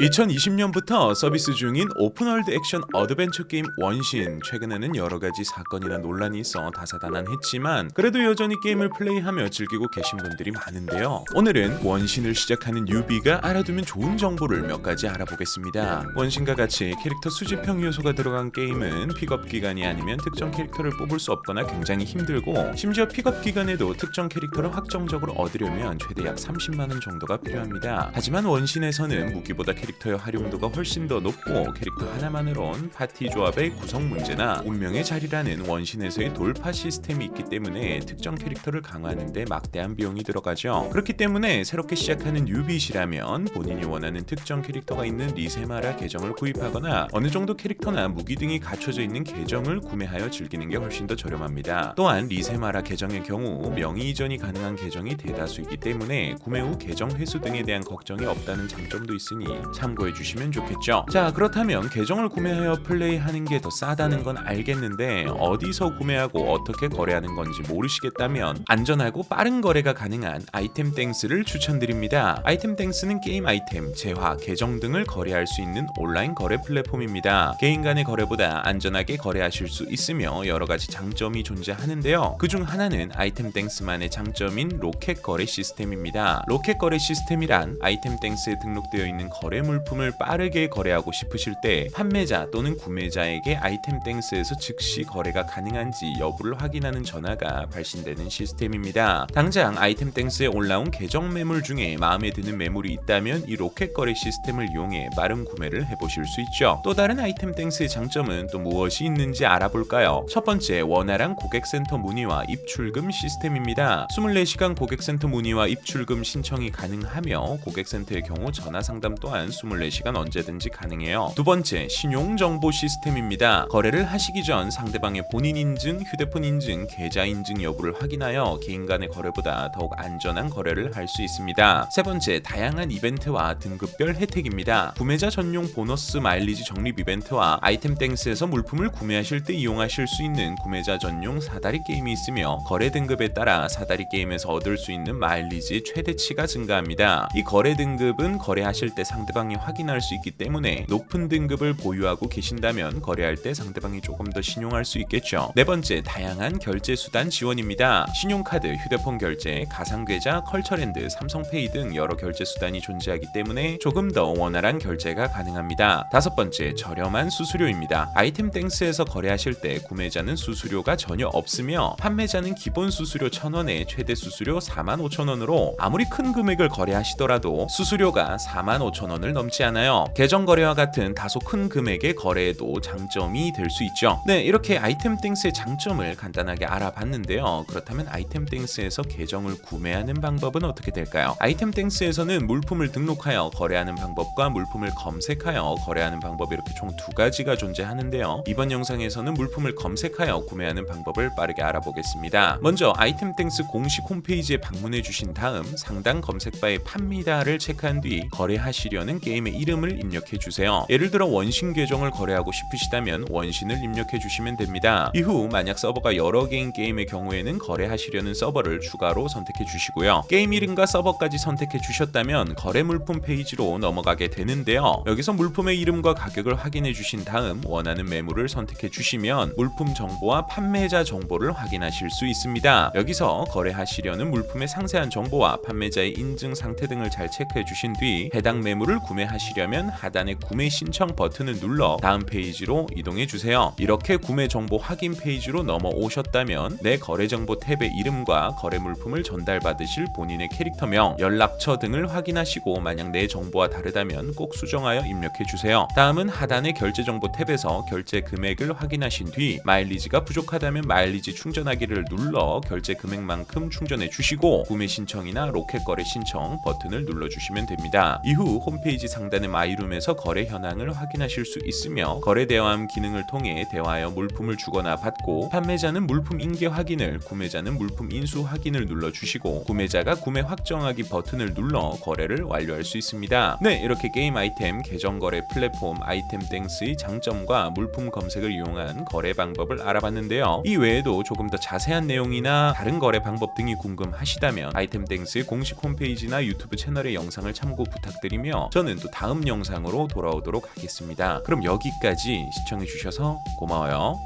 2020년부터 서비스 중인 오픈월드 액션 어드벤처 게임 원신 최근에는 여러 가지 사건이나 논란이 있어 다사다난했지만 그래도 여전히 게임을 플레이하며 즐기고 계신 분들이 많은데요. 오늘은 원신을 시작하는 뉴비가 알아두면 좋은 정보를 몇 가지 알아보겠습니다. 원신과 같이 캐릭터 수집형 요소가 들어간 게임은 픽업 기간이 아니면 특정 캐릭터를 뽑을 수 없거나 굉장히 힘들고 심지어 픽업 기간에도 특정 캐릭터를 확정적으로 얻으려면 최대 약 30만 원 정도가 필요합니다. 하지만 원신에서는 무기보다 캐릭터의 활용도가 훨씬 더 높고 캐릭터 하나만으론 파티 조합의 구성 문제나 운명의 자리라는 원신에서의 돌파 시스템이 있기 때문에 특정 캐릭터를 강화하는데 막대한 비용이 들어가죠. 그렇기 때문에 새롭게 시작하는 뉴빗이라면 본인이 원하는 특정 캐릭터가 있는 리세마라 계정을 구입하거나 어느 정도 캐릭터나 무기 등이 갖춰져 있는 계정을 구매하여 즐기는 게 훨씬 더 저렴합니다. 또한 리세마라 계정의 경우 명의 이전이 가능한 계정이 대다수이기 때문에 구매 후 계정 회수 등에 대한 걱정이 없다는 장점도 있으니 참고해 주시면 좋겠죠. 자, 그렇다면 계정을 구매하여 플레이하는 게 더 싸다는 건 알겠는데 어디서 구매하고 어떻게 거래하는 건지 모르시겠다면 안전하고 빠른 거래가 가능한 아이템 땡스를 추천드립니다. 아이템 땡스는 게임 아이템, 재화, 계정 등을 거래할 수 있는 온라인 거래 플랫폼입니다. 개인 간의 거래보다 안전하게 거래하실 수 있으며 여러 가지 장점이 존재하는데요. 그중 하나는 아이템 땡스만의 장점인 로켓 거래 시스템입니다. 로켓 거래 시스템이란 아이템 땡스에 등록되어 있는 거래 물품을 빠르게 거래하고 싶으실 때 판매자 또는 구매자에게 아이템 땡스에서 즉시 거래가 가능한지 여부를 확인하는 전화가 발신되는 시스템입니다. 당장 아이템 땡스에 올라온 계정 매물 중에 마음에 드는 매물이 있다면 이 로켓 거래 시스템을 이용해 빠른 구매를 해보실 수 있죠. 또 다른 아이템 땡스의 장점은 또 무엇이 있는지 알아볼까요? 첫 번째 원활한 고객센터 문의와 입출금 시스템입니다. 24시간 고객센터 문의와 입출금 신청이 가능하며 고객센터의 경우 전화 상담 또한 24시간 언제든지 가능해요. 두 번째, 신용 정보 시스템입니다. 거래를 하시기 전 상대방의 본인 인증, 휴대폰 인증, 계좌 인증 여부를 확인하여 개인 간의 거래보다 더욱 안전한 거래를 할 수 있습니다. 세 번째, 다양한 이벤트와 등급별 혜택입니다. 구매자 전용 보너스 마일리지 적립 이벤트와 아이템 땡스에서 물품을 구매하실 때 이용하실 수 있는 구매자 전용 사다리 게임이 있으며 거래 등급에 따라 사다리 게임에서 얻을 수 있는 마일리지 최대치가 증가합니다. 이 거래 등급은 거래하실 때 상대방 이 확인할 수 있기 때문에 높은 등급을 보유하고 계신다면 거래할 때 상대방이 조금 더 신용할 수 있겠죠. 네 번째, 다양한 결제 수단 지원입니다. 신용카드, 휴대폰 결제, 가상계좌, 컬처랜드, 삼성페이 등 여러 결제 수단이 존재하기 때문에 조금 더 원활한 결제가 가능합니다. 다섯 번째, 저렴한 수수료입니다. 아이템 땡스에서 거래하실 때 구매자는 수수료가 전혀 없으며 판매자는 기본 수수료 1,000원에 최대 수수료 45,000원으로 아무리 큰 금액을 거래하시더라도 수수료가 45,000원을 넘지 않아요. 계정 거래와 같은 다소 큰 금액의 거래에도 장점이 될 수 있죠. 네, 이렇게 아이템 땡스의 장점을 간단하게 알아봤는데요. 그렇다면 아이템 땡스에서 계정을 구매하는 방법은 어떻게 될까요? 아이템 땡스에서는 물품을 등록하여 거래하는 방법과 물품을 검색하여 거래하는 방법 이렇게 총 두 가지가 존재하는데요. 이번 영상에서는 물품을 검색하여 구매하는 방법을 빠르게 알아보겠습니다. 먼저 아이템 땡스 공식 홈페이지에 방문해 주신 다음 상단 검색바에 팝니다를 체크한 뒤 거래하시려는 게임의 이름을 입력해 주세요. 예를 들어 원신 계정을 거래하고 싶으시다면 원신을 입력해 주시면 됩니다. 이후 만약 서버가 여러 개인 게임의 경우에는 거래하시려는 서버를 추가로 선택해 주시고요. 게임 이름과 서버까지 선택해 주셨다면 거래 물품 페이지로 넘어가게 되는데요. 여기서 물품의 이름과 가격을 확인해 주신 다음 원하는 매물을 선택해 주시면 물품 정보와 판매자 정보를 확인하실 수 있습니다. 여기서 거래하시려는 물품의 상세한 정보와 판매자의 인증 상태 등을 잘 체크해 주신 뒤 해당 매물을 구매 하시려면 하단의 구매 신청 버튼을 눌러 다음 페이지로 이동해 주세요. 이렇게 구매 정보 확인 페이지로 넘어오셨다면 내 거래 정보 탭의 이름과 거래 물품을 전달받으실 본인의 캐릭터명, 연락처 등을 확인하시고 만약 내 정보와 다르다면 꼭 수정하여 입력해 주세요. 다음은 하단의 결제 정보 탭에서 결제 금액을 확인하신 뒤 마일리지가 부족하다면 마일리지 충전하기를 눌러 결제 금액만큼 충전해 주시고 구매 신청이나 로켓 거래 신청 버튼을 눌러 주시면 됩니다. 이후 홈페이지 상단의 마이룸에서 거래 현황을 확인하실 수 있으며 거래 대화함 기능을 통해 대화하여 물품을 주거나 받고 판매자는 물품 인계 확인을 구매자는 물품 인수 확인을 눌러 주시고 구매자가 구매 확정하기 버튼을 눌러 거래를 완료할 수 있습니다. 네, 이렇게 게임 아이템 계정 거래 플랫폼 아이템 땡스의 장점과 물품 검색을 이용한 거래 방법을 알아봤는데요. 이 외에도 조금 더 자세한 내용이나 다른 거래 방법 등이 궁금하시다면 아이템 땡스의 공식 홈페이지나 유튜브 채널의 영상을 참고 부탁드리며 전 저는 또 다음 영상으로 돌아오도록 하겠습니다. 그럼 여기까지 시청해 주셔서 고마워요.